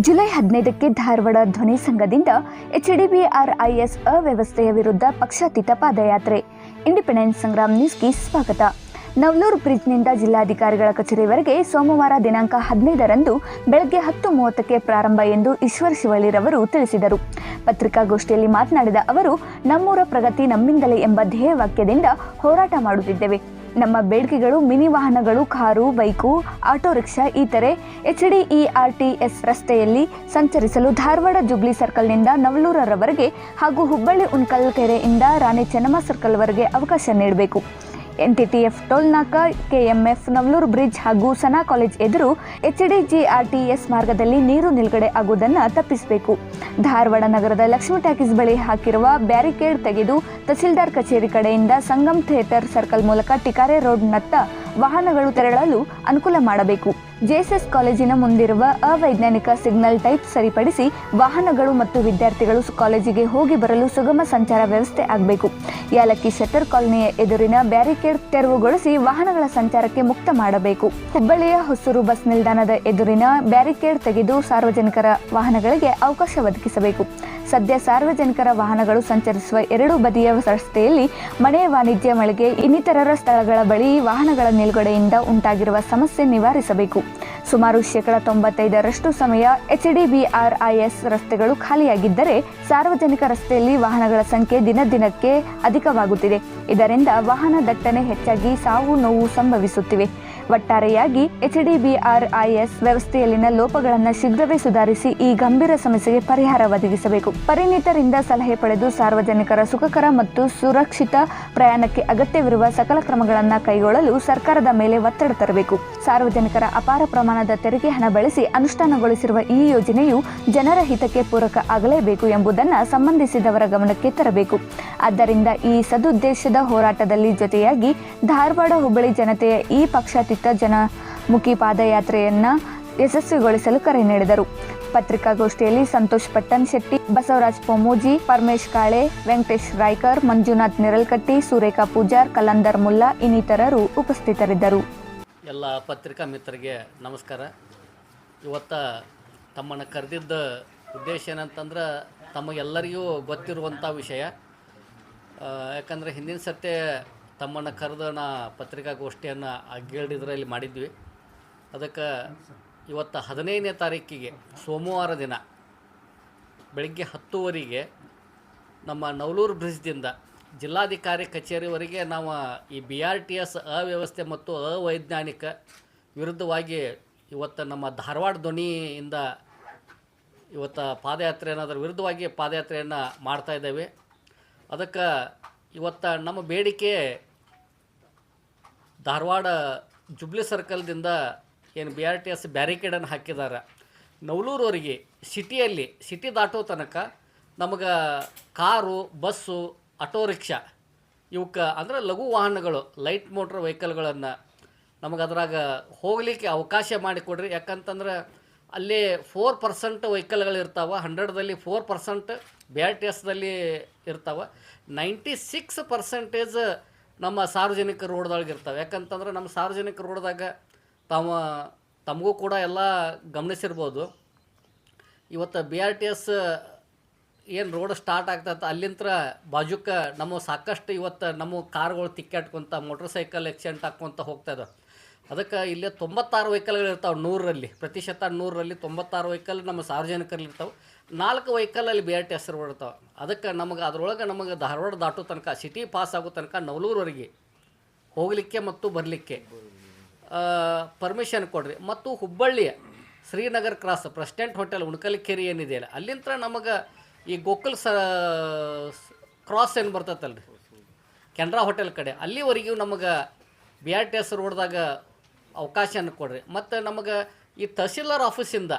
July ಹದಿನೈದಕ್ಕೆ ಧಾರವಾಡ ಧ್ವನಿ ಸಂಘದಿಂದ ಎಚ್ಡಿಬಿಆರ್ಐಎಸ್ ಅವ್ಯವಸ್ಥೆಯ ವಿರುದ್ಧ ಪಕ್ಷಾತೀತ ಪಾದಯಾತ್ರೆ. ಇಂಡಿಪೆಂಡೆನ್ಸ್ ಸಂಗ್ರಾಮ್ ನ್ಯೂಸ್ಗೆ ಸ್ವಾಗತ. ನವಲೂರು ಬ್ರಿಡ್ಜ್ನಿಂದ ಜಿಲ್ಲಾಧಿಕಾರಿಗಳ ಕಚೇರಿವರೆಗೆ ಸೋಮವಾರ ದಿನಾಂಕ ಹದಿನೈದರಂದು ಬೆಳಗ್ಗೆ ಹತ್ತು ಮೂವತ್ತಕ್ಕೆ ಪ್ರಾರಂಭ ಎಂದು ಈಶ್ವರ್ ಶಿವಳ್ಳಿರವರು ತಿಳಿಸಿದರು. ಪತ್ರಿಕಾಗೋಷ್ಠಿಯಲ್ಲಿ ಮಾತನಾಡಿದ ಅವರು, ನಮ್ಮೂರ ಪ್ರಗತಿ ನಮ್ಮಿಂದಲೇ ಎಂಬ ಧ್ಯೇಯವಾಕ್ಯದಿಂದ ಹೋರಾಟ ಮಾಡುತ್ತಿದ್ದೇವೆ. ನಮ್ಮ ಬೇಡಿಕೆಗಳು, ಮಿನಿ ವಾಹನಗಳು, ಕಾರು, ಬೈಕು, ಆಟೋ, ರಿಕ್ಷಾ ಇತರೆ ಎಸ್ ರಸ್ತೆಯಲ್ಲಿ ಸಂಚರಿಸಲು ಧಾರವಾಡ ಜುಬ್ಲಿ ಸರ್ಕಲ್ನಿಂದ ನವಲೂರರವರೆಗೆ ಹಾಗೂ ಹುಬ್ಬಳ್ಳಿ ಉಣ್ಕಲ್ ಕೆರೆಯಿಂದ ರಾಣಿ ಚೆನ್ನಮ್ಮ ಸರ್ಕಲ್ವರೆಗೆ ಅವಕಾಶ ನೀಡಬೇಕು. ಎನ್ಟಿಟಿಎಫ್ ಟೋಲ್ ನಾಕಾ ಕೆಎಂಎಫ್ ನವಲೂರು ಬ್ರಿಡ್ಜ್ ಹಾಗೂ ಸನಾ ಕಾಲೇಜ್ ಎದುರು ಎಚ್ಡಿಜಿಆರ್ಟಿಎಸ್ ಮಾರ್ಗದಲ್ಲಿ ನೀರು ನಿಲುಗಡೆ ಆಗುವುದನ್ನು ತಪ್ಪಿಸಬೇಕು. ಧಾರವಾಡ ನಗರದ ಲಕ್ಷ್ಮೀ ಟ್ಯಾಕೀಸ್ ಬಳಿ ಹಾಕಿರುವ ಬ್ಯಾರಿಕೇಡ್ ತೆಗೆದು ತಹಸೀಲ್ದಾರ್ ಕಚೇರಿ ಕಡೆಯಿಂದ ಸಂಗಮ್ ಥಿಯೇಟರ್ ಸರ್ಕಲ್ ಮೂಲಕ ಟಿಕಾರೆ ರೋಡ್ನತ್ತ ವಾಹನಗಳು ತೆರಳಲು ಅನುಕೂಲ ಮಾಡಬೇಕು. ಜೆಎಸ್ಎಸ್ ಕಾಲೇಜಿನ ಮುಂದಿರುವ ಅವೈಜ್ಞಾನಿಕ ಸಿಗ್ನಲ್ ಟೈಪ್ ಸರಿಪಡಿಸಿ ವಾಹನಗಳು ಮತ್ತು ವಿದ್ಯಾರ್ಥಿಗಳು ಕಾಲೇಜಿಗೆ ಹೋಗಿ ಬರಲು ಸುಗಮ ಸಂಚಾರ ವ್ಯವಸ್ಥೆ ಆಗಬೇಕು. ಯಾಲಕ್ಕಿ ಶೆಟ್ಟರ್ ಕಾಲೋನಿಯ ಎದುರಿನ ಬ್ಯಾರಿಕೇಡ್ ತೆರವುಗೊಳಿಸಿ ವಾಹನಗಳ ಸಂಚಾರಕ್ಕೆ ಮುಕ್ತ ಮಾಡಬೇಕು. ಹುಬ್ಬಳ್ಳಿಯ ಹೊಸೂರು ಬಸ್ ನಿಲ್ದಾಣದ ಎದುರಿನ ಬ್ಯಾರಿಕೇಡ್ ತೆಗೆದು ಸಾರ್ವಜನಿಕರ ವಾಹನಗಳಿಗೆ ಅವಕಾಶ ಒದಗಿಸಬೇಕು. ಸದ್ಯ ಸಾರ್ವಜನಿಕರ ವಾಹನಗಳು ಸಂಚರಿಸುವ ಎರಡೂ ಬದಿಯ ರಸ್ತೆಯಲ್ಲಿ ಮನೆ ವಾಣಿಜ್ಯ ಮಳಿಗೆ ಇನ್ನಿತರರ ಸ್ಥಳಗಳ ಬಳಿ ವಾಹನಗಳ ನಿಲುಗಡೆಯಿಂದ ಉಂಟಾಗಿರುವ ಸಮಸ್ಯೆ ನಿವಾರಿಸಬೇಕು. ಸುಮಾರು ಶೇಕಡ ತೊಂಬತ್ತೈದರಷ್ಟು ಸಮಯ ಎಚ್ಡಿಬಿಆರ್ಐಎಸ್ ರಸ್ತೆಗಳು ಖಾಲಿಯಾಗಿದ್ದರೆ ಸಾರ್ವಜನಿಕ ರಸ್ತೆಯಲ್ಲಿ ವಾಹನಗಳ ಸಂಖ್ಯೆ ದಿನ ದಿನಕ್ಕೆ ಅಧಿಕವಾಗುತ್ತಿದೆ. ಇದರಿಂದ ವಾಹನ ದಟ್ಟಣೆ ಹೆಚ್ಚಾಗಿ ಸಾವು ನೋವು ಸಂಭವಿಸುತ್ತಿವೆ. ಒಟ್ಟಾರೆಯಾಗಿ ಎಚ್ಡಿಬಿಆರ್ಐಎಸ್ ವ್ಯವಸ್ಥೆಯಲ್ಲಿನ ಲೋಪಗಳನ್ನು ಶೀಘ್ರವೇ ಸುಧಾರಿಸಿ ಈ ಗಂಭೀರ ಸಮಸ್ಯೆಗೆ ಪರಿಹಾರ ಒದಗಿಸಬೇಕು. ಪರಿಣಿತರಿಂದ ಸಲಹೆ ಪಡೆದು ಸಾರ್ವಜನಿಕರ ಸುಖಕರ ಮತ್ತು ಸುರಕ್ಷಿತ ಪ್ರಯಾಣಕ್ಕೆ ಅಗತ್ಯವಿರುವ ಸಕಲ ಕ್ರಮಗಳನ್ನು ಕೈಗೊಳ್ಳಲು ಸರ್ಕಾರದ ಮೇಲೆ ಒತ್ತಡ ತರಬೇಕು. ಸಾರ್ವಜನಿಕರ ಅಪಾರ ಪ್ರಮಾಣದ ತೆರಿಗೆ ಹಣ ಬಳಸಿ ಅನುಷ್ಠಾನಗೊಳಿಸಿರುವ ಈ ಯೋಜನೆಯು ಜನರ ಹಿತಕ್ಕೆ ಪೂರಕ ಆಗಲೇಬೇಕು ಎಂಬುದನ್ನು ಸಂಬಂಧಿಸಿದವರ ಗಮನಕ್ಕೆ ತರಬೇಕು. ಆದ್ದರಿಂದ ಈ ಸದುದ್ದೇಶದ ಹೋರಾಟದಲ್ಲಿ ಜೊತೆಯಾಗಿ ಧಾರವಾಡ ಹುಬ್ಬಳ್ಳಿ ಜನತೆಯ ಈ ಪಕ್ಷಾತೀತ ಜನಮುಖಿ ಪಾದಯಾತ್ರೆಯನ್ನು ಯಶಸ್ವಿಗೊಳಿಸಲು ಕರೆ ನೀಡಿದರು. ಪತ್ರಿಕಾಗೋಷ್ಠಿಯಲ್ಲಿ ಸಂತೋಷ್ ಪಟ್ಟಣ್ ಶೆಟ್ಟಿ, ಬಸವರಾಜ್ ಪೊಮೋಜಿ ಪರಮೇಶ್ ಕಾಳೆ, ವೆಂಕಟೇಶ್ ರಾಯ್ಕರ್, ಮಂಜುನಾಥ್ ನಿರಲ್ಕಟ್ಟಿ, ಸುರೇಖಾ ಪೂಜಾರ್, ಕಲಂದರ್ ಮುಲ್ಲಾ ಇನ್ನಿತರರು ಉಪಸ್ಥಿತರಿದ್ದರು. ಎಲ್ಲ ಪತ್ರಿಕಾ ಮಿತ್ರರಿಗೆ ನಮಸ್ಕಾರ. ಇವತ್ತ ತಮ್ಮನ್ನು ಕರೆದಿದ್ದ ಉದ್ದೇಶ ಏನಂತಂದ್ರೆ ತಮಗೆಲ್ಲರಿಗೂ ಗೊತ್ತಿರುವಂಥ ವಿಷಯ. ಯಾಕಂದರೆ ಹಿಂದಿನ ಸತೆ ತಮ್ಮನ್ನು ಕರೆದು ನಾ ಪತ್ರಿಕಾಗೋಷ್ಠಿಯನ್ನು ಅಗ್ಗೇಳಿದ್ರಲ್ಲಿ ಮಾಡಿದ್ವಿ. ಅದಕ್ಕೆ ಇವತ್ತು ಹದಿನೈದನೇ ತಾರೀಕಿಗೆ ಸೋಮವಾರ ದಿನ ಬೆಳಗ್ಗೆ ಹತ್ತುವರೆಗೆ ನಮ್ಮ ನವಲೂರು ಬ್ರಿಡ್ಜ್ದಿಂದ ಜಿಲ್ಲಾಧಿಕಾರಿ ಕಚೇರಿವರೆಗೆ ನಾವು ಈ ಬಿ ಆರ್ ಟಿ ಎಸ್ ಅವ್ಯವಸ್ಥೆ ಮತ್ತು ಅವೈಜ್ಞಾನಿಕ ವಿರುದ್ಧವಾಗಿ ಇವತ್ತು ನಮ್ಮ ಧಾರವಾಡ ಧ್ವನಿಯಿಂದ ಇವತ್ತು ಪಾದಯಾತ್ರೆ ಅನ್ನೋದ್ರ ವಿರುದ್ಧವಾಗಿ ಪಾದಯಾತ್ರೆಯನ್ನು ಮಾಡ್ತಾ ಇದ್ದೇವೆ. ಅದಕ್ಕೆ ಇವತ್ತು ನಮ್ಮ ಬೇಡಿಕೆ ಧಾರವಾಡ ಜುಬ್ಲಿ ಸರ್ಕಲ್ದಿಂದ ಏನು ಬಿ ಆರ್ ಟಿ ಎಸ್ ಬ್ಯಾರಿಕೇಡನ್ನು ಹಾಕಿದ್ದಾರೆ. ನವಲೂರವರಿಗೆ ಸಿಟಿಯಲ್ಲಿ, ಸಿಟಿ ದಾಟೋ ತನಕ ನಮಗೆ ಕಾರು, ಬಸ್ಸು, ಆಟೋ ರಿಕ್ಷಾ ಇವಕ್ಕೆ ಅಂದ್ರೆ ಲಘು ವಾಹನಗಳು, ಲೈಟ್ ಮೋಟ್ರ್ ವೆಹಿಕಲ್ಗಳನ್ನು ನಮಗೆ ಅದ್ರಾಗ ಹೋಗಲಿಕ್ಕೆ ಅವಕಾಶ ಮಾಡಿಕೊಡ್ರಿ. ಯಾಕಂತಂದ್ರೆ ಅಲ್ಲಿ ಫೋರ್ ಪರ್ಸೆಂಟ್ ವೆಹಿಕಲ್ಗಳು ಇರ್ತಾವೆ, ಹಂಡ್ರೆಡ್ದಲ್ಲಿ four percent, B R T ಎಸ್ದಲ್ಲಿ ಇರ್ತಾವೆ. ನೈಂಟಿ ಸಿಕ್ಸ್ ಪರ್ಸೆಂಟೇಜ್ ನಮ್ಮ ಸಾರ್ವಜನಿಕ ರೋಡ್ದೊಳಗೆ ಇರ್ತವೆ. ಯಾಕಂತಂದ್ರೆ ನಮ್ಮ ಸಾರ್ವಜನಿಕ ರೋಡ್ದಾಗ ತಮ್ಮ ತಮಗೂ ಕೂಡ ಎಲ್ಲ ಗಮನಿಸಿರ್ಬೋದು. ಇವತ್ತು ಬಿ ಆರ್ ಟಿ ಎಸ್ ಏನು ರೋಡ್ ಸ್ಟಾರ್ಟ್ ಆಗ್ತೈತೆ, ಅಲ್ಲಿಂತ್ರ ಬಾಜುಕ ನಮ್ಮ ಸಾಕಷ್ಟು ಇವತ್ತು ನಮ್ಮ ಕಾರ್ಗಳು ತಿಕ್ಕಾಟ್ಕೊಂತ ಮೋಟ್ರ್ ಸೈಕಲ್ ಆಕ್ಸಿಡೆಂಟ್ ಹಾಕ್ಕೊಂತ ಹೋಗ್ತಾ ಇದಾವೆ. ಅದಕ್ಕೆ ಇಲ್ಲೇ ತೊಂಬತ್ತಾರು ವೆಹಿಕಲ್ಗಳಿರ್ತಾವೆ ನೂರರಲ್ಲಿ ಪ್ರತಿಶತ ನೂರರಲ್ಲಿ ತೊಂಬತ್ತಾರು ವೆಹಿಕಲ್ ನಮ್ಮ ಸಾರ್ವಜನಿಕರಲ್ಲಿ ಇರ್ತಾವೆ ನಾಲ್ಕು ವೆಹಿಕಲಲ್ಲಿ B R T S road ಇರ್ತಾವೆ ಅದಕ್ಕೆ ನಮಗೆ ಅದರೊಳಗೆ ನಮಗೆ ಧಾರವಾಡ ದಾಟೋ ತನಕ, ಸಿಟಿ ಪಾಸ್ ಆಗೋ ತನಕ ನವಲೂರವರೆಗೆ ಹೋಗಲಿಕ್ಕೆ ಮತ್ತು ಬರಲಿಕ್ಕೆ ಪರ್ಮಿಷನ್ ಕೊಡ್ರಿ. ಮತ್ತು ಹುಬ್ಬಳ್ಳಿಯ ಶ್ರೀನಗರ್ ಕ್ರಾಸ್ ಪ್ರೆಸಿಡೆಂಟ್ ಹೋಟೆಲ್ ಉಣ್ಕಲಿಕೆರೆ ಏನಿದೆಯಲ್ಲ ಅಲ್ಲಿಂದ ನಮಗೆ ಈ ಗೋಕುಲ್ ಸ, ಕ್ರಾಸ್ ಏನು ಬರ್ತೈತಲ್ರಿ? ಕೆನರಾ ಹೋಟೆಲ್ ಕಡೆ. ಅಲ್ಲಿವರೆಗೂ ನಮಗೆ ಬಿ ಆರ್ ಟಿ ಎಸ್ ರೋಡ್ದಾಗ ಅವಕಾಶನ ಕೊಡ್ರಿ. ಮತ್ತು ನಮಗೆ ಈ ತಹಸೀಲ್ದಾರ್ ಆಫೀಸಿಂದ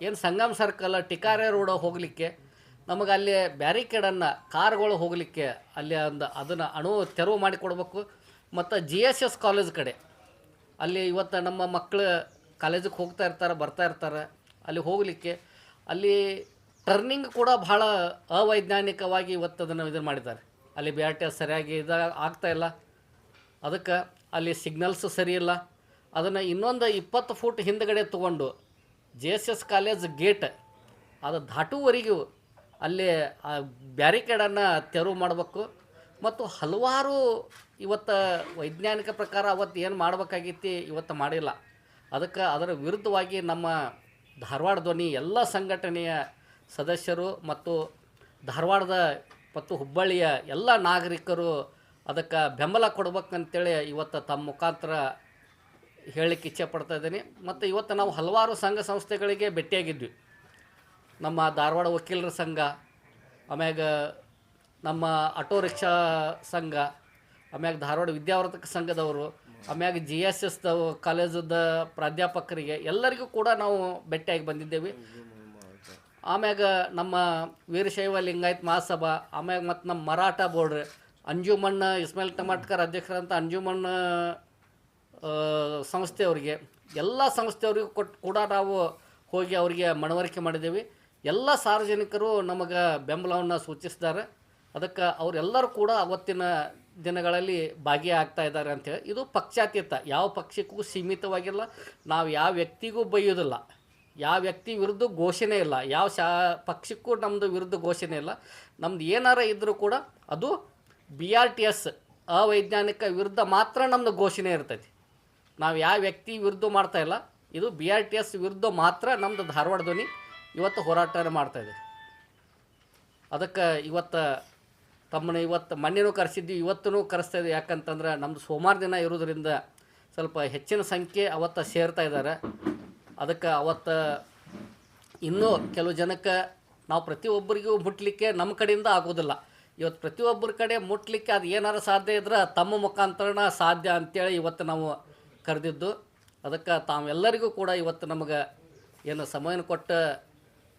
ಏನು ಸಂಗಮ್ ಸರ್ಕಲ್ ಟಿಕಾರೆ ರೋಡ್ ಹೋಗಲಿಕ್ಕೆ, ನಮಗೆ ಅಲ್ಲಿ ಬ್ಯಾರಿಕೇಡನ್ನು ಕಾರ್ಗಳು ಹೋಗಲಿಕ್ಕೆ ಅಲ್ಲಿ ಒಂದು ಅದನ್ನು ಅಣು ತೆರವು ಮಾಡಿಕೊಡ್ಬೇಕು ಮತ್ತು ಜಿ ಎಸ್ ಎಸ್ ಕಾಲೇಜ್ ಕಡೆ, ಅಲ್ಲಿ ಇವತ್ತು ನಮ್ಮ ಮಕ್ಕಳು ಕಾಲೇಜಿಗೆ ಹೋಗ್ತಾ ಇರ್ತಾರೆ, ಬರ್ತಾ ಇರ್ತಾರೆ, ಅಲ್ಲಿ ಹೋಗಲಿಕ್ಕೆ, ಅಲ್ಲಿ ಟರ್ನಿಂಗ್ ಕೂಡ ಭಾಳ ಅವೈಜ್ಞಾನಿಕವಾಗಿ ಇವತ್ತು ಅದನ್ನು ಇದನ್ನು ಮಾಡಿದ್ದಾರೆ. ಅಲ್ಲಿ ಬಿ ಆರ್ ಟಿ ಎಸ್ ಸರಿಯಾಗಿ ಇದು ಆಗ್ತಾಯಿಲ್ಲ ಅದಕ್ಕೆ ಅಲ್ಲಿ ಸಿಗ್ನಲ್ಸ್ ಸರಿ ಇಲ್ಲ. ಅದನ್ನು ಇನ್ನೊಂದು ಇಪ್ಪತ್ತು ಫೂಟ್ ಹಿಂದ್ಗಡೆ ತೊಗೊಂಡು J S S college gate ಅದು ದಾಟುವರೆಗೂ ಅಲ್ಲಿ ಆ ಬ್ಯಾರಿಕೇಡನ್ನು ತೆರವು ಮಾಡಬೇಕು. ಮತ್ತು ಹಲವಾರು ಇವತ್ತು ವೈಜ್ಞಾನಿಕ ಪ್ರಕಾರ ಅವತ್ತು ಏನು ಮಾಡಬೇಕಾಗಿತ್ತು ಇವತ್ತು ಮಾಡಿಲ್ಲ. ಅದಕ್ಕೆ ಅದರ ವಿರುದ್ಧವಾಗಿ ನಮ್ಮ ಧಾರವಾಡ ಧ್ವನಿ ಎಲ್ಲ ಸಂಘಟನೆಯ ಸದಸ್ಯರು ಮತ್ತು ಧಾರವಾಡದ ಮತ್ತು ಹುಬ್ಬಳ್ಳಿಯ ಎಲ್ಲ ನಾಗರಿಕರು ಅದಕ್ಕೆ ಬೆಂಬಲ ಕೊಡ್ಬೇಕಂತೇಳಿ ಇವತ್ತು ತಮ್ಮ ಮುಖಾಂತರ ಹೇಳಲಿಕ್ಕೆ ಇಚ್ಛೆ ಪಡ್ತಾ ಇದ್ದೀನಿ. ಮತ್ತು ಇವತ್ತು ನಾವು ಹಲವಾರು ಸಂಘ ಸಂಸ್ಥೆಗಳಿಗೆ ಭೇಟಿಯಾಗಿದ್ವಿ. ನಮ್ಮ ಧಾರವಾಡ ವಕೀಲರ ಸಂಘ, ಆಮ್ಯಾಗ ನಮ್ಮ ಆಟೋ ರಿಕ್ಷಾ ಸಂಘ, ಆಮ್ಯಾಗ ಧಾರವಾಡ ವಿದ್ಯಾವರ್ಧಕ ಸಂಘದವರು, ಆಮ್ಯಾಗ ಜಿ ಎಸ್ ಎಸ್ ಕಾಲೇಜದ ಪ್ರಾಧ್ಯಾಪಕರಿಗೆ ಎಲ್ಲರಿಗೂ ಕೂಡ ನಾವು ಭೇಟಿಯಾಗಿ ಬಂದಿದ್ದೇವೆ. ಆಮ್ಯಾಗ ನಮ್ಮ ವೀರಶೈವ ಲಿಂಗಾಯತ್ ಮಹಾಸಭಾ, ಆಮ್ಯಾಗ ಮತ್ತು ನಮ್ಮ ಮರಾಠ ಬೋರ್ಡ್, ಅಂಜುಮಣ್ಣ ಇಸ್ಮಾಯಿಲ್ ಟಮಾಟ್ಕರ್ ಅಧ್ಯಕ್ಷರಂತ ಅಂಜುಮಣ್ಣ ಸಂಸ್ಥೆಯವರಿಗೆ, ಎಲ್ಲ ಸಂಸ್ಥೆಯವರಿಗೂ ಕೊಟ್ಟು ಕೂಡ ನಾವು ಹೋಗಿ ಅವರಿಗೆ ಮನವರಿಕೆ ಮಾಡಿದ್ದೇವೆ. ಎಲ್ಲ ಸಾರ್ವಜನಿಕರು ನಮಗೆ ಬೆಂಬಲವನ್ನು ಸೂಚಿಸಿದ್ದಾರೆ. ಅದಕ್ಕೆ ಅವರೆಲ್ಲರೂ ಕೂಡ ಅವತ್ತಿನ ದಿನಗಳಲ್ಲಿ ಭಾಗಿಯಾಗ್ತಾ ಇದ್ದಾರೆ ಅಂತೇಳಿ ಇದು ಪಕ್ಷಾತೀತ. ಯಾವ ಪಕ್ಷಕ್ಕೂ ಸೀಮಿತವಾಗಿಲ್ಲ. ನಾವು ಯಾವ ವ್ಯಕ್ತಿಗೂ ಬೈಯೋದಿಲ್ಲ ಯಾವ ವ್ಯಕ್ತಿ ವಿರುದ್ಧ ಘೋಷಣೆ ಇಲ್ಲ. ಯಾವ ಶಾ, ಪಕ್ಷಕ್ಕೂ ನಮ್ಮದು ವಿರುದ್ಧ ಘೋಷಣೆ ಇಲ್ಲ. ನಮ್ದು ಏನಾರ ಇದ್ದರೂ ಕೂಡ ಅದು ಬಿ ಆರ್ ಟಿ ಎಸ್ ಅವೈಜ್ಞಾನಿಕ ವಿರುದ್ಧ ಮಾತ್ರ ನಮ್ಮದು ಘೋಷಣೆ ಇರ್ತೈತಿ. ನಾವು ಯಾವ ವ್ಯಕ್ತಿ ವಿರುದ್ಧ ಮಾಡ್ತಾ ಇಲ್ಲ, ಇದು ಬಿ ಆರ್ ಟಿ ಎಸ್ ವಿರುದ್ಧ ಮಾತ್ರ ನಮ್ಮದು ಧಾರವಾಡ ಧ್ವನಿ ಇವತ್ತು ಹೋರಾಟ ಇದೆ. ಅದಕ್ಕೆ ಇವತ್ತು ತಮ್ಮನ್ನ ಇವತ್ತು ಮಣ್ಣಿನೂ ಕರೆಸಿದ್ವಿ ಇವತ್ತೂ ಕರೆಸ್ತಾ ಇದ್ದೀವಿ ಯಾಕಂತಂದ್ರೆ ನಮ್ಮದು ಸೋಮವಾರ ದಿನ ಇರೋದ್ರಿಂದ ಸ್ವಲ್ಪ ಹೆಚ್ಚಿನ ಸಂಖ್ಯೆ ಅವತ್ತು ಸೇರ್ತಾ ಇದ್ದಾರೆ. ಅದಕ್ಕೆ ಅವತ್ತು ಇನ್ನೂ ಕೆಲವು ಜನಕ್ಕೆ ನಾವು ಪ್ರತಿಯೊಬ್ಬರಿಗೂ ಮುಟ್ಲಿಕ್ಕೆ ನಮ್ಮ ಕಡೆಯಿಂದ ಆಗೋದಿಲ್ಲ. ಇವತ್ತು ಪ್ರತಿಯೊಬ್ಬರ ಕಡೆ ಮುಟ್ಲಿಕ್ಕೆ ಅದು ಏನಾರು ಸಾಧ್ಯ ಇದ್ರೆ ತಮ್ಮ ಮುಖಾಂತರನ ಸಾಧ್ಯ ಅಂತೇಳಿ ಇವತ್ತು ನಾವು ಕರೆದಿದ್ದು. ಅದಕ್ಕೆ ತಾವೆಲ್ಲರಿಗೂ ಕೂಡ ಇವತ್ತು ನಮಗೆ ಏನು ಸಮಯನ ಕೊಟ್ಟು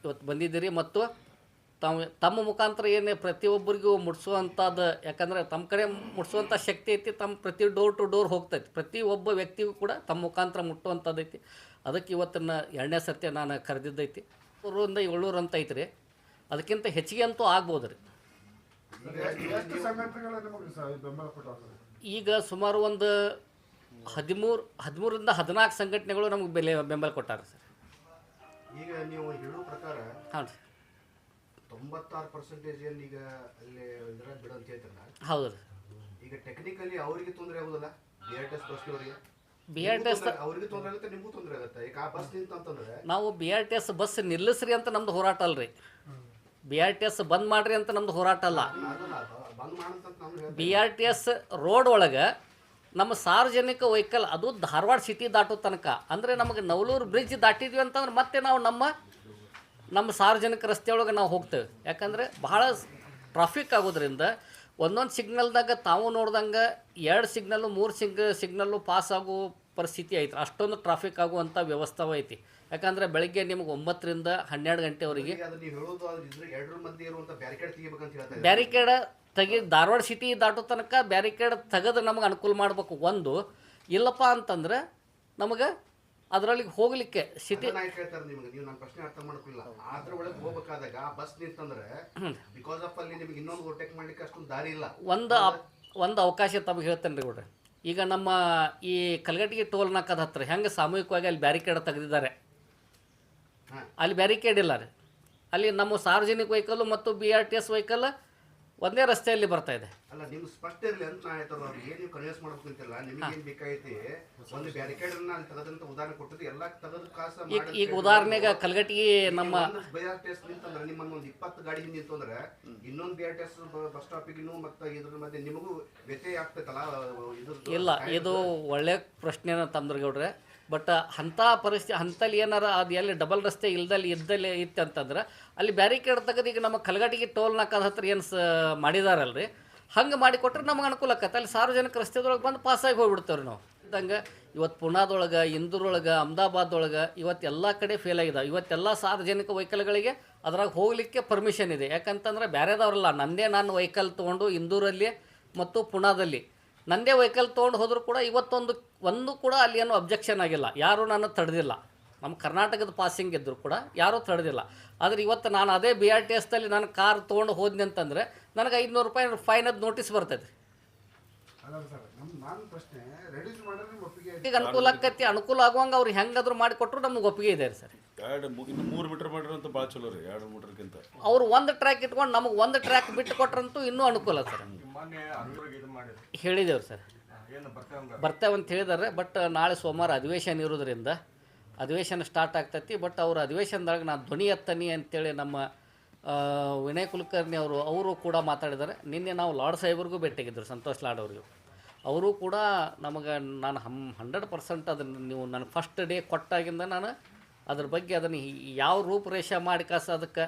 ಇವತ್ತು ಬಂದಿದ್ದೀರಿ. ಮತ್ತು ತಾವು ತಮ್ಮ ಮುಖಾಂತರ ಏನೇ ಪ್ರತಿಯೊಬ್ಬರಿಗೂ ಮುಟ್ಸುವಂಥದ್ದು ಯಾಕಂದರೆ ತಮ್ಮ ಕಡೆ ಮುಟ್ಸುವಂಥ ಶಕ್ತಿ ಐತಿ ತಮ್ಮ ಪ್ರತಿ ಡೋರ್ ಟು ಡೋರ್ ಹೋಗ್ತೈತಿ. ಪ್ರತಿ ಒಬ್ಬ ವ್ಯಕ್ತಿಗೂ ಕೂಡ ತಮ್ಮ ಮುಖಾಂತರ ಮುಟ್ಟುವಂಥದ್ದು ಐತಿ. ಅದಕ್ಕೆ ಇವತ್ತಿನ ಎರಡನೇ ಸತ್ಯ ನಾನು ಕರೆದಿದ್ದೈತಿ. ಊರಿಂದ ಏಳ್ನೂರು ಅಂತ ಐತ್ರಿ. ಅದಕ್ಕಿಂತ ಹೆಚ್ಚಿಗೆ ಅಂತೂ ಆಗ್ಬೋದು ರೀ. ಈಗ ಸುಮಾರು ಒಂದು ಹದಿಮೂರು ಹದಿಮೂರರಿಂದ ಹದಿನಾಲ್ಕು ಸಂಘಟನೆಗಳು ನಮಗೆ ಬೆಲೆ ಬೆಂಬಲ ಕೊಟ್ಟಾರೆ ಸರ್. ಈಗ ನೀವು ಹೇಳೋ ಪ್ರಕಾರ ಹಾಂ ರೀ ತೊಂಬತ್ತಾರು ಪರ್ಸೆಂಟೇಜ್ ಏನು ಈಗ ಅಲ್ಲಿ ಇದರ ಬಿಡು ಅಂತ ಹೇಳ್ತಾರಲ್ಲ ಹೌದು ರೀ ಈಗ ಟೆಕ್ನಿಕಲಿ ಅವರಿಗೆ ತೊಂದರೆ ಆಗುದಿಲ್ಲ ಬಿ ಆರ್ ಟಿ ಎಸ್ ಬಸ್ನವರಿಗೆ ಬಿ ಆರ್ ಟಿ ಎಸ್ ಅವ್ರಿಗೆ ತೊಂದರೆ ಆಗುತ್ತೆ ನಿಮಗೂ ತೊಂದರೆ ಆಗುತ್ತೆ. ಈಗ ಆ ಬಸ್ ನಿಂತಂತಂದ್ರೆ ನಾವು B R T S bus ನಿಲ್ಲಿಸ್ರಿ ಅಂತ ನಮ್ದು ಹೋರಾಟ ಅಲ್ರಿ. ಬಿ ಆರ್ ಟಿ ಎಸ್ ಬಂದ್ ಮಾಡ್ರಿ ಅಂತ ನಮ್ದು ಹೋರಾಟ ಅಲ್ಲ. ಬ- ಬಂದ್ ಮಾಡಂತ ನಾವು ಹೇಳ್ತೀವಿ B R T S road ಒಳಗೆ ನಮ್ಮ ಸಾರ್ವಜನಿಕ ವೆಹಿಕಲ್ ಅದು ಧಾರವಾಡ ಸಿಟಿ ದಾಟೋ ತನಕ. ಅಂದರೆ ನಮಗೆ ನವಲೂರು ಬ್ರಿಡ್ಜ್ ದಾಟಿದ್ವಿ ಅಂತಂದ್ರೆ ಮತ್ತೆ ನಾವು ನಮ್ಮ ನಮ್ಮ ಸಾರ್ವಜನಿಕ ರಸ್ತೆಯೊಳಗೆ ನಾವು ಹೋಗ್ತೇವೆ. ಯಾಕಂದರೆ ಬಹಳ ಟ್ರಾಫಿಕ್ ಆಗೋದ್ರಿಂದ ಒಂದೊಂದು ಸಿಗ್ನಲ್ದಾಗ ತಾವು ನೋಡ್ದಂಗೆ ಎರಡು ಸಿಗ್ನಲ್ಲು ಮೂರು ಸಿಗ್ ಸಿಗ್ನಲ್ಲು ಪಾಸ್ ಆಗೋ ಪರಿಸ್ಥಿತಿ ಐತಿ ಅಷ್ಟೊಂದು ಟ್ರಾಫಿಕ್ ಆಗುವಂಥ ವ್ಯವಸ್ಥೆ ಐತಿ. ಯಾಕಂದರೆ ಬೆಳಗ್ಗೆ ನಿಮ್ಗೆ ಒಂಬತ್ತರಿಂದ ಹನ್ನೆರಡು ಗಂಟೆವರೆಗೆ ಬ್ಯಾರಿಕೇಡ್ ತೆಗಿ ಧಾರವಾಡ ಸಿಟಿ ದಾಟೋ ತನಕ ಬ್ಯಾರಿಕೇಡ್ ತೆಗೆದು ನಮಗೆ ಅನುಕೂಲ ಮಾಡಬೇಕು. ಒಂದು ಇಲ್ಲಪ್ಪ ಅಂತಂದ್ರೆ ನಮಗೆ ಅದರಲ್ಲಿ ಹೋಗಲಿಕ್ಕೆ ಸಿಟಿ ಅದನ್ನ ಹೇಳ್ತಾರೆ ನಿಮಗೆ ನೀವು ನನ್ನ ಪ್ರಶ್ನೆ ಅರ್ಥ ಮಾಡ್ಕೊಳ್ಳಿಲ್ಲ. ಅದ್ರ ಒಳಗೆ ಹೋಗ್ಬೇಕಾದಾಗ ಆ ಬಸ್ ನಿಂತಂದ್ರೆ ಬಿಕಾಸ್ ಆಫ್ ಅಲ್ಲಿ ನಿಮಗೆ ಇನ್ನೊಂದು ಓವರ್ಟೇಕ್ ಮಾಡ್ಲಿಕ್ಕೆ ಅಷ್ಟೊಂದು ದಾರಿ ಇಲ್ಲ. ಒಂದು ಒಂದು ಅವಕಾಶ ತಮಗೆ ಹೇಳ್ತೇನೆ ರೀ ಈಗ ನಮ್ಮ ಈ ಕಲ್ಗಟ್ಟಿಗೆ ಟೋಲ್ ನಾಕದ ಹತ್ರ ಹೆಂಗೆ ಸಾಮೂಹಿಕವಾಗಿ ಅಲ್ಲಿ ಬ್ಯಾರಿಕೇಡ್ ತೆಗೆದಿದ್ದಾರೆ? ಅಲ್ಲಿ ಬ್ಯಾರಿಕೇಡ್ ಇಲ್ಲ ರೀ. ಅಲ್ಲಿ ನಮ್ಮ ಸಾರ್ವಜನಿಕ ವೆಹಿಕಲ್ ಮತ್ತು B R T S vehicle ಒಂದೇ ರಸ್ತೆಯಲ್ಲಿ ಬರ್ತಾ ಇದೆ. ಅಲ್ಲ ನಿಮ್ಗೆ ಸ್ಪಷ್ಟ ಇರಲಿ ಅಂತ ನಾ ಹೇಳ್ತಾರೆ ಅವ್ರಿಗೆ ಏನು ನೀವು ಕನ್ವಿನ್ಸ್ ಮಾಡ್ಬೇಕು ಅಂತಿಲ್ಲ ನಿಮಗೆ ಏನು ಬೇಕಾಗೈತಿ ಒಂದು ಬ್ಯಾರಿಕೇಡ್ ಅಲ್ಲಿ ತೆಗೆದಂತ ಉದಾಹರಣೆ ಕೊಟ್ಟಿದ್ದು ಎಲ್ಲ ತೆಗೆದು ಕಾಸ ಈಗ ಈಗ ಉದಾಹರಣೆಗೆ ಕಲ್ಗಟ್ಟಿಗೆ ನಮ್ಮ ಬಿ ಆರ್ ಟಿ ಎಸ್ ನಿಂತಂದ್ರೆ ನಿಮ್ಮನ್ನ ಒಂದು ಇಪ್ಪತ್ತು ಗಾಡಿ ಹಿಂದೆ ನಿಂತಂದ್ರೆ ಇನ್ನೊಂದು B R T S bus ಸ್ಟಾಪಿಗಿನೂ ಮತ್ತು ಇದ್ರ ಮಧ್ಯೆ ನಿಮಗೂ ವ್ಯತ್ಯಯ ಆಗ್ತೈತಲ್ಲ ಇದ್ರದ್ದು ಇಲ್ಲ ಇದು ಒಳ್ಳೆ ಪ್ರಶ್ನೆ ತಂದ್ರೆ ಗೌಡ್ರೆ ಬಟ್ ಅಂಥ ಪರಿಸ್ಥಿತಿ ಅಂಥಲ್ಲಿ ಏನಾರ ಅದು ಎಲ್ಲಿ ಡಬಲ್ ರಸ್ತೆ ಇಲ್ದಲ್ಲಿ ಇದ್ದಲ್ಲಿ ಇತ್ತು ಅಂತಂದ್ರೆ ಅಲ್ಲಿ ಬ್ಯಾರಿಕೇಡ್ ತೆಗೆದು ಈಗ ನಮ್ಮ ಕಲಗಟಿಗೆ ಟೋಲ್ ನಾಕದ ಹತ್ರ ಏನು ಸ ಮಾಡಿದಾರಲ್ರಿ? ಹಂಗೆ ಮಾಡಿಕೊಟ್ರೆ ನಮ್ಗೆ ಅನುಕೂಲ ಆಕತ್ತೆ. ಅಲ್ಲಿ ಸಾರ್ವಜನಿಕ ರಸ್ತೆದೊಳಗೆ ಬಂದು ಪಾಸಾಗಿ ಹೋಗ್ಬಿಡ್ತೇವೆ ನಾವು. ಇದ್ದಂಗೆ ಇವತ್ತು ಪುಣಾದೊಳಗೆ ಇಂದೂರೊಳಗೆ ಅಹಮದಾಬಾದೊಳಗೆ ಇವತ್ತು ಎಲ್ಲ ಕಡೆ ಫೇಲ್ ಆಗಿದಾವೆ. ಇವತ್ತೆಲ್ಲ ಸಾರ್ವಜನಿಕ ವೆಹಿಕಲ್ಗಳಿಗೆ ಅದ್ರಾಗ ಹೋಗಲಿಕ್ಕೆ ಪರ್ಮಿಷನ್ ಇದೆ. ಯಾಕಂತಂದ್ರೆ ಬೇರೆದವ್ರಲ್ಲ ನಂದೇ ನಾನು ವೆಹಿಕಲ್ ತೊಗೊಂಡು ಇಂದೂರಲ್ಲಿ ಮತ್ತು ಪುಣಾದಲ್ಲಿ ನಂದೇ ವೆಹಿಕಲ್ ತೊಗೊಂಡು ಹೋದರೂ ಕೂಡ ಇವತ್ತೊಂದು ಒಂದು ಕೂಡ ಅಲ್ಲಿ ಏನು ಅಬ್ಜೆಕ್ಷನ್ ಆಗಿಲ್ಲ. ಯಾರೂ ನಾನು ತಡೆದಿಲ್ಲ. ನಮ್ಮ ಕರ್ನಾಟಕದ ಪಾಸಿಂಗ್ ಇದ್ದರೂ ಕೂಡ ಯಾರೂ ತಡೆದಿಲ್ಲ. ಆದರೆ ಇವತ್ತು ನಾನು ಅದೇ ಬಿ ಆರ್ ಟಿ ಎಸ್ದಲ್ಲಿ ನಾನು ಕಾರ್ ತೊಗೊಂಡು ಹೋದ್ನಿ ಅಂತಂದರೆ ನನಗೆ ಐದುನೂರು ರೂಪಾಯಿ ಫೈನದ್ದು ನೋಟಿಸ್ ಬರ್ತೈತೆ. ಅಲ್ಲ ಸರ್. ನಮ್ಮ ನಾನು ಪ್ರಶ್ನೆ ರೆಡ್ಯೂಸ್ ಮಾಡಿದ್ರೆ ನಿಮ್ಗೆ ಒಪ್ಪಿಗೆ ಈಗ ಅನುಕೂಲ ಆಕೈತಿ ಅನುಕೂಲ ಆಗುವಂಗೆ ಅವ್ರು ಹೆಂಗಾದ್ರೂ ಮಾಡಿಕೊಟ್ರು ನಮ್ಗೆ ಒಪ್ಪಿಗೆ ಇದೆ ರೀ ಸರ್. ಎರಡು ಮೂರು ಮೀಟರ್ ಮಾಡ್ರಿ ಅಂತ ಭಾಳ ಚಲೋ ರೀ ಎರಡು ಮೀಟರ್ಗಿಂತ. ಅವ್ರು ಒಂದು ಟ್ರ್ಯಾಕ್ ಇಟ್ಕೊಂಡು ನಮಗೆ ಒಂದು ಟ್ರ್ಯಾಕ್ ಬಿಟ್ಟು ಕೊಟ್ರಂತೂ ಇನ್ನೂ ಅನುಕೂಲ ಸರ್. ಹೇಳಿದೇವ್ರಿ ಸರ್. ಬರ್ತೇವೆ ಅಂತ ಹೇಳಿದಾರೆ ಬಟ್ ನಾಳೆ ಸೋಮವಾರ ಅಧಿವೇಶನ ಇರೋದ್ರಿಂದ ಅಧಿವೇಶನ ಸ್ಟಾರ್ಟ್ ಆಗ್ತೈತಿ ಬಟ್ ಅವ್ರ ಅಧಿವೇಶನದಾಗ ನಾನು ಧ್ವನಿ ಎತ್ತನಿ ಅಂತೇಳಿ ನಮ್ಮ ವಿನಯ್ ಕುಲಕರ್ಣಿ ಅವರು ಅವರು ಕೂಡ ಮಾತಾಡಿದ್ದಾರೆ ನಿನ್ನೆ ನಾವು ಲಾರ್ಡ್ ಸಾಹೇಬ್ರಿಗೂ ಭೇಟಿಯಾಗಿದ್ದರು ಸಂತೋಷ್ ಲಾಡ್ ಅವರಿಗೂ. ಅವರು ಕೂಡ ನಮಗೆ ನಾನು ಹಮ್ ಹಂಡ್ರೆಡ್ ಪರ್ಸೆಂಟ್ ಅದನ್ನು ನೀವು ನನಗೆ ಫಸ್ಟ್ ಡೇ ಕೊಟ್ಟಾಗಿಂದ ನಾನು ಅದ್ರ ಬಗ್ಗೆ ಅದನ್ನು ಯಾವ ರೂಪುರೇಷೆ ಮಾಡಿ ಕಾಸ ಅದಕ್ಕೆ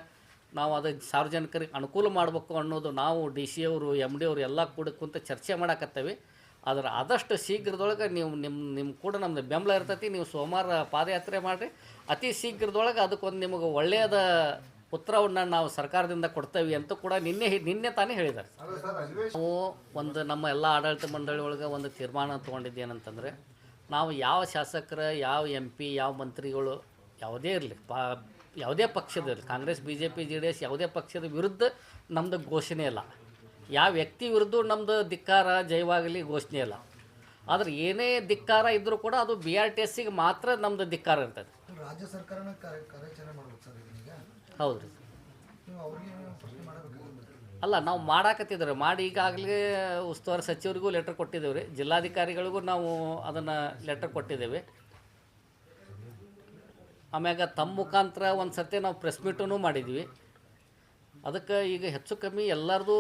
ನಾವು ಅದು ಸಾರ್ವಜನಿಕರಿಗೆ ಅನುಕೂಲ ಮಾಡಬೇಕು ಅನ್ನೋದು ನಾವು ಡಿ ಸಿ ಅವರು, ಎಂ ಡಿ ಅವರು ಎಲ್ಲ ಕೂಡ ಕುಂತ ಚರ್ಚೆ ಮಾಡಾಕತ್ತೇವೆ. ಆದ್ರೆ ಆದಷ್ಟು ಶೀಘ್ರದೊಳಗೆ ನೀವು ನಿಮ್ಮ ನಿಮ್ಮ ಕೂಡ ನಮ್ಮದು ಬೆಂಬಲ ಇರ್ತೈತಿ. ನೀವು ಸೋಮವಾರ ಪಾದಯಾತ್ರೆ ಮಾಡಿರಿ. ಅತಿ ಶೀಘ್ರದೊಳಗೆ ಅದಕ್ಕೊಂದು ನಿಮಗೆ ಒಳ್ಳೆಯದ ಉತ್ತರವನ್ನು ನಾವು ಸರ್ಕಾರದಿಂದ ಕೊಡ್ತೇವೆ ಅಂತ ಕೂಡ ನಿನ್ನೆ ನಿನ್ನೆ ತಾನೇ ಹೇಳಿದ್ದಾರೆ. ನಾವು ಒಂದು ನಮ್ಮ ಎಲ್ಲ ಆಡಳಿತ ಮಂಡಳಿ ಒಳಗೆ ಒಂದು ತೀರ್ಮಾನ ತೊಗೊಂಡಿದ್ದೇನಂತಂದರೆ ನಾವು ಯಾವ ಶಾಸಕರ, ಯಾವ ಎಂ ಪಿ, ಯಾವ ಮಂತ್ರಿಗಳು ಯಾವುದೇ ಇರಲಿ, ಪಾ ಯಾವುದೇ ಪಕ್ಷದ Congress B J P J D S ಯಾವುದೇ ಪಕ್ಷದ ವಿರುದ್ಧ ನಮ್ಮದು ಘೋಷಣೆ ಇಲ್ಲ. ಯಾವ ವ್ಯಕ್ತಿ ವಿರುದ್ಧ ನಮ್ಮದು ಧಿಕ್ಕಾರ ಜಯವಾಗಲಿ ಘೋಷಣೆ ಇಲ್ಲ. ಆದ್ರೆ ಏನೇ ಧಿಕ್ಕಾರ ಇದ್ದರೂ ಕೂಡ ಅದು ಬಿ ಆರ್ ಟಿ ಎಸ್ಸಿಗೆ ಮಾತ್ರ ನಮ್ಮದು ಧಿಕ್ಕಾರ ಇರ್ತದೆ. ರಾಜ್ಯ ಸರ್ಕಾರನ ಕಾರ್ಯ ಕಾರ್ಯಾಚರಣೆ ಮಾಡ್ಬೇಕು ಸರ್ ಇದನ್ನೀಗ ಹೌದು ರೀ ಅಲ್ಲ ನಾವು ಮಾಡಾಕತ್ತಿದ್ದೇವೆ. ಮಾಡಿ ಈಗಾಗಲೇ ಉಸ್ತುವಾರಿ ಸಚಿವರಿಗೂ ಲೆಟರ್ ಕೊಟ್ಟಿದ್ದೇವೆ ರೀ. ಜಿಲ್ಲಾಧಿಕಾರಿಗಳಿಗೂ ನಾವು ಅದನ್ನು ಲೆಟರ್ ಕೊಟ್ಟಿದ್ದೇವೆ. ಆಮ್ಯಾಗ ತಮ್ಮ ಮುಖಾಂತರ ಒಂದು ಸರ್ತಿ ನಾವು ಪ್ರೆಸ್ ಮೀಟೂ ಮಾಡಿದ್ವಿ. ಅದಕ್ಕೆ ಈಗ ಹೆಚ್ಚು ಕಮ್ಮಿ ಎಲ್ಲರದು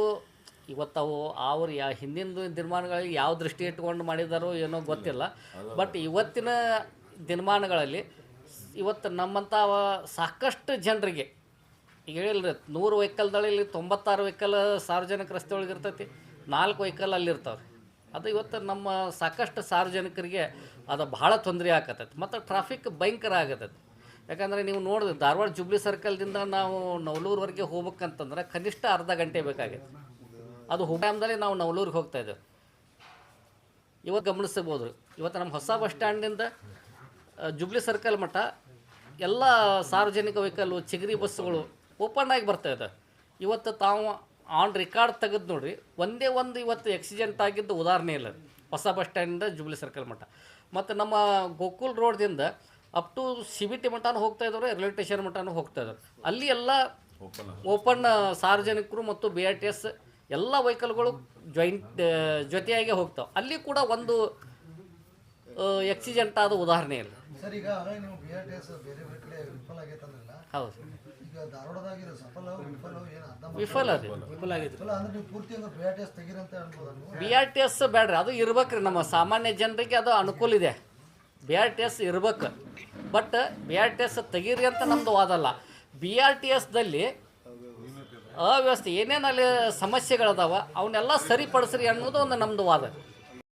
ಇವತ್ತು ಅವು ಅವ್ರು ಯಾ ಹಿಂದಿನ ದಿನಮಾನಗಳಲ್ಲಿ ಯಾವ ದೃಷ್ಟಿ ಇಟ್ಕೊಂಡು ಮಾಡಿದಾರೋ ಏನೋ ಗೊತ್ತಿಲ್ಲ. ಬಟ್ ಇವತ್ತಿನ ದಿನಮಾನಗಳಲ್ಲಿ ಇವತ್ತು ನಮ್ಮಂಥ ಸಾಕಷ್ಟು ಜನರಿಗೆ ಈಗ ಹೇಳಿಲ್ರಿ ನೂರು ವೆಹಿಕಲ್ದಲ್ಲಿ ತೊಂಬತ್ತಾರು ವೆಹಿಕಲ್ ಸಾರ್ವಜನಿಕ ರಸ್ತೆ ಒಳಗೆ ಇರ್ತೈತಿ. ನಾಲ್ಕು ವೆಹಿಕಲ್ ಅಲ್ಲಿರ್ತಾವೆ ಅದು ಇವತ್ತು ನಮ್ಮ ಸಾಕಷ್ಟು ಸಾರ್ವಜನಿಕರಿಗೆ ಅದು ಭಾಳ ತೊಂದರೆ ಆಗತ್ತೈತಿ ಮತ್ತು ಟ್ರಾಫಿಕ್ ಭಯಂಕರ ಆಗತ್ತೈತಿ ಯಾಕಂದರೆ ನೀವು ನೋಡಿದ್ರೆ ಧಾರವಾಡ ಜುಬ್ಲಿ ಸರ್ಕಲ್ದಿಂದ ನಾವು ನವಲೂರ್ವರೆಗೆ ಹೋಗ್ಬೇಕಂತಂದ್ರೆ ಕನಿಷ್ಠ ಅರ್ಧ ಗಂಟೆ ಬೇಕಾಗಿದೆ ಅದು ಹುಬ್ಬಳ್ಳಿ ನಾವು ನವಲೂರಿಗೆ ಹೋಗ್ತಾ ಇದ್ದೇವೆ. ಇವತ್ತು ಗಮನಿಸಬಹುದು ಇವತ್ತು ನಮ್ಮ ಹೊಸ ಬಸ್ ಸ್ಟ್ಯಾಂಡಿಂದ ಜುಬ್ಲಿ ಸರ್ಕಲ್ ಮಠ ಎಲ್ಲ ಸಾರ್ವಜನಿಕ ವೆಹಿಕಲ್ಲು ಚಿಗರಿ ಬಸ್ಸುಗಳು ಓಪನ್ ಆಗಿ ಬರ್ತಾ ಇದೆ. ಇವತ್ತು ತಾವು ಆನ್ ರೆಕಾರ್ಡ್ ತೆಗೆದು ನೋಡ್ರಿ, ಒಂದೇ ಒಂದು ಇವತ್ತು ಆಕ್ಸಿಡೆಂಟ್ ಆಗಿದ್ದು ಉದಾಹರಣೆ ಇಲ್ಲ. ಹೊಸ ಬಸ್ ಸ್ಟ್ಯಾಂಡಿಂದ ಜುಬ್ಲಿ ಸರ್ಕಲ್ ಮಠ. ಮತ್ತು ನಮ್ಮ Gokul ರೋಡ್ದಿಂದ up to C B T ಮಟ್ಟನೂ ಹೋಗ್ತಾ ಇದ್ದಾರೆ ರೈಲ್ವೆ ಸ್ಟೇಷನ್ ಮಟ್ಟನೂ ಹೋಗ್ತಾ ಇದ್ದಾರೆ. ಅಲ್ಲಿ ಎಲ್ಲ ಓಪನ್ ಸಾರ್ವಜನಿಕರು ಮತ್ತು ಬಿ ಆರ್ ಟಿ ಎಸ್ ಎಲ್ಲ ವೆಹಿಕಲ್ಗಳು ಜಾಯಿಂಟ್ ಜೊತೆಯಾಗಿ ಹೋಗ್ತಾವೆ. ಅಲ್ಲಿ ಕೂಡ ಒಂದು ಆಕ್ಸಿಡೆಂಟ್ ಆದ ಉದಾಹರಣೆ ಇಲ್ಲ. ಸರ್ ಈಗ ನೀವು ಬಿ ಆರ್ ಟಿ ಎಸ್ ಬೇರೆ ಬೇರೆ ಕಡೆ ವಿಫಲ ಆಗೈತಂದ್ರಲ್ಲ? ಹೌದು. ಈಗ ಧಾರವಾಡದಾಗಿರೋ ಸಫಲ ವಿಫಲ ಏನು ಅರ್ಧ ವಿಫಲ ಅದು. ಬಿ ಆರ್ ಟಿ ಎಸ್ ಬೇಡ್ರಿ ಅದು ಇರ್ಬೇಕ್ರಿ ನಮ್ಮ ಸಾಮಾನ್ಯ ಜನರಿಗೆ ಅದು ಅನುಕೂಲ ಇದೆ. ಬಿ ಆರ್ ಟಿ ಎಸ್ ಇರ್ಬೇಕು. But B R T S ತೆಗೀರಿ ಅಂತ ನಮ್ಮದು ವಾದಲ್ಲ. ಬಿ ಆರ್ ಟಿ ಎಸ್ದಲ್ಲಿ ಅವ್ಯವಸ್ಥೆ, ಏನೇನು ಅಲ್ಲಿ ಸಮಸ್ಯೆಗಳದಾವ ಅವನ್ನೆಲ್ಲ ಸರಿಪಡಿಸ್ರಿ ಅನ್ನೋದು ಒಂದು ನಮ್ಮದು ವಾದ.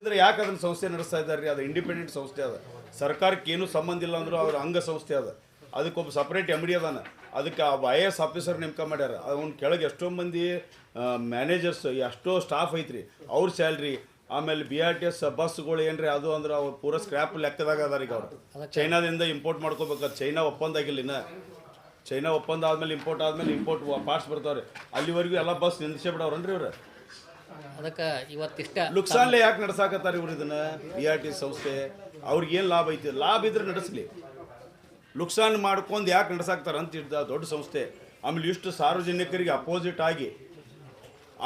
ಅಂದ್ರೆ ಯಾಕೆ ಅದನ್ನ ಸಂಸ್ಥೆ ನಡೆಸ್ತಾ ಇದ್ದಾರೆ? ಅದು ಇಂಡಿಪೆಂಡೆಂಟ್ ಸಂಸ್ಥೆ ಅದ. ಸರ್ಕಾರಕ್ಕೆ ಏನು ಸಂಬಂಧ ಇಲ್ಲ ಅಂದ್ರೂ ಅವ್ರ ಅಂಗ ಸಂಸ್ಥೆ ಅದ. ಅದಕ್ಕೊಬ್ಬ ಸಪ್ರೇಟ್ ಎಂ ಡಿ ಅದಾನ. ಅದಕ್ಕೆ ಐ ಎ ಎಸ್ ಆಫೀಸರ್ ನೇಮಕ ಮಾಡ್ಯಾರ. ಅವ್ನ ಕೆಳಗೆ ಎಷ್ಟೋ ಮಂದಿ ಮ್ಯಾನೇಜರ್ಸ್ ಎಷ್ಟೋ ಸ್ಟಾಫ್ ಐತ್ರಿ. ಅವ್ರ ಸ್ಯಾಲ್ರಿ ಆಮೇಲೆ ಬಿ ಆರ್ ಟಿ ಎಸ್ ಬಸ್ಗಳು ಏನ್ರಿ ಅದು ಅಂದ್ರೆ ಅವ್ರು ಪೂರ ಸ್ಕ್ರ್ಯಾಪ್ ಲೆಕ್ಕದಾಗ ಅದಾರ ಈಗ ಅವ್ರು. ಚೈನಾದಿಂದ ಇಂಪೋರ್ಟ್ ಮಾಡ್ಕೋಬೇಕು ಚೈನಾ ಒಪ್ಪಂದ ಆಗಿಲ್ಲ ಇನ್ನ. ಚೈನಾ ಒಪ್ಪಂದ ಆದ್ಮೇಲೆ ಇಂಪೋರ್ಟ್ ಆದ್ಮೇಲೆ ಇಂಪೋರ್ಟ್ ಪಾರ್ಟ್ಸ್ ಬರ್ತಾವ್ರಿ. ಅಲ್ಲಿವರೆಗೂ ಎಲ್ಲ ಬಸ್ ನಿಲ್ಲಿಸೇ ಬಿಡವ್ರನ್ರಿ ಇವ್ರು? ಅದಕ್ಕೆ ಇವತ್ತಿಷ್ಟ ಯಾಕೆ ನಡ್ಸಾಕತ್ತಾರ ಇವ್ರು ಇದನ್ನ? ಬಿ ಆರ್ ಟಿ ಸಂಸ್ಥೆ. ಅವ್ರಿಗೆ ಏನು ಲಾಭ ಐತಿ? ಲಾಭ ಇದ್ರೆ ನಡೆಸಲಿ. ಲುಕ್ಸಾನ್ ಮಾಡ್ಕೊಂಡು ಯಾಕೆ ನಡ್ಸಾಕ್ತಾರ ಅಂತ ಇದ್ದ ದೊಡ್ಡ ಸಂಸ್ಥೆ. ಆಮೇಲೆ ಇಷ್ಟು ಸಾರ್ವಜನಿಕರಿಗೆ ಅಪೋಸಿಟ್ ಆಗಿ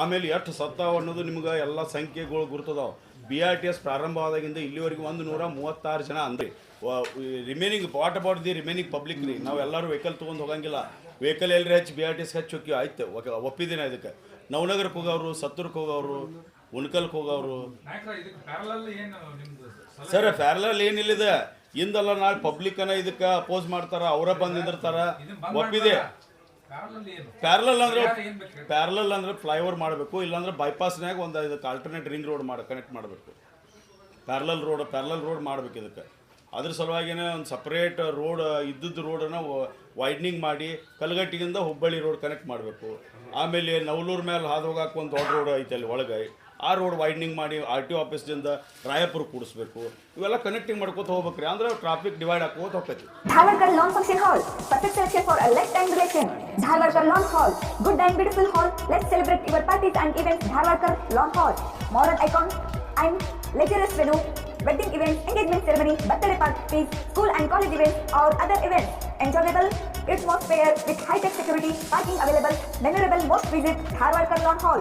ಆಮೇಲೆ ಎಷ್ಟು ಸತ್ತಾವ ಅನ್ನೋದು ನಿಮ್ಗೆ ಎಲ್ಲ ಸಂಖ್ಯೆಗಳು ಗುರ್ತದಾವ. ಬಿ ಆರ್ ಟಿ ಎಸ್ ಪ್ರಾರಂಭ ಆದಾಗಿಂದ ಇಲ್ಲಿವರೆಗೂ ಒಂದು ನೂರ ಮೂವತ್ತಾರು ಜನ ಅಂದ್ರೆ. Remaining what about the remaining public ರೀ? ನಾವು ಎಲ್ಲರೂ ವೆಹಿಕಲ್ ತೊಗೊಂಡು ಹೋಗಂಗಿಲ್ಲ. ವೆಹಿಕಲ್ ಎಲ್ರಿ ಹೆಚ್ಚು ಬಿ ಆರ್ ಟಿ ಎಸ್ ಹಚ್ಚಿ ಹೋಗಿ ಆಯ್ತು, ಓಕೆ ಒಪ್ಪಿದ್ದೀನಿ ಇದಕ್ಕೆ ನವನಗರಕ್ಕೆ ಹೋಗೋರು ಸತ್ತೂರ್ಕ್ ಹೋಗೋರು ಉಣ್ಕಲ್ಗೆ ಹೋಗೋರು ಸರ್ ಪ್ಯಾರಲಲ್ ಏನಿಲ್ಲಿದೆ? ಇಂದಲ್ಲ ನಾಳೆ ಪಬ್ಲಿಕ್ ಅನ್ನ ಇದಕ್ಕೆ ಅಪೋಸ್ ಮಾಡ್ತಾರ, ಅವರ ಬಂದ್ ನಿಂದಿರ್ತಾರ. ಒಪ್ಪಿದೆ. ಪ್ಯಾರಲಲ್ ಅಂದ್ರೆ ಪ್ಯಾರಲಲ್ ಅಂದ್ರೆ ಫ್ಲೈಓವರ್ ಮಾಡಬೇಕು ಇಲ್ಲಾಂದ್ರೆ ಬೈಪಾಸ್ನಾಗ ಒಂದು ಇದಕ್ಕೆ ಆಲ್ಟರ್ನೇಟ್ ರಿಂಗ್ ರೋಡ್ ಮಾಡಿ ಕನೆಕ್ಟ್ ಮಾಡಬೇಕು. ಪ್ಯಾರಲಲ್ ರೋಡ್ ಪ್ಯಾರಲಲ್ ರೋಡ್ ಮಾಡ್ಬೇಕು ಇದಕ್ಕೆ. ಅದ್ರ ಸಲುವಾಗಿನೇ ಒಂದು ಸಪ್ರೇಟ್ ರೋಡ್ ಇದ್ದದ್ದು ರೋಡನ್ನು ವೈಡ್ನಿಂಗ್ ಮಾಡಿ ಕಲ್ಗಟ್ಟಿಗಿಂದ ಹುಬ್ಬಳ್ಳಿ ರೋಡ್ ಕನೆಕ್ಟ್ ಮಾಡಬೇಕು. ಆಮೇಲೆ ನವಲೂರು ಮೇಲೆ ಹಾದು ಹೋಗಕ್ಕೆ ಒಂದು ದೊಡ್ಡ ರೋಡ್ ಐತೆ ಅಲ್ಲಿ ಒಳಗೆ. ಆ ರೋಡ್ ವೈಡ್ನಿಂಗ್ ಮಾಡಿ ಆರ್ ಟಿ ಆಫೀಸ್ದಿಂದ ರಾಯಪುರ ಕೂಡಿಸ್ಬೇಕು ಇವೆಲ್ಲ ಕನೆಕ್ಟಿಂಗ್ ಮಾಡ್ಕೋತ ಹೋಗ್ಬೇಕ್ರಿ ಅಂದ್ರೆ ಟ್ರಾಫಿಕ್ ಡಿವೈಡ್ ಹಾಕೋತ ಹೋಗ್ತೈತಿ Dharwarkar Lawn Function Hall. Perfect selection for a lifetime relation. Dharwarkar Lawn Hall. Good and beautiful hall. Let's celebrate your parties and events. Dharwarkar Lawn Hall. Modern icon and luxurious venue. Wedding events, engagement ceremony, birthday parties, school and college events or other events. enjoyable atmosphere with high-tech security, parking available, memorable most visit Dharwad Karlan Hall.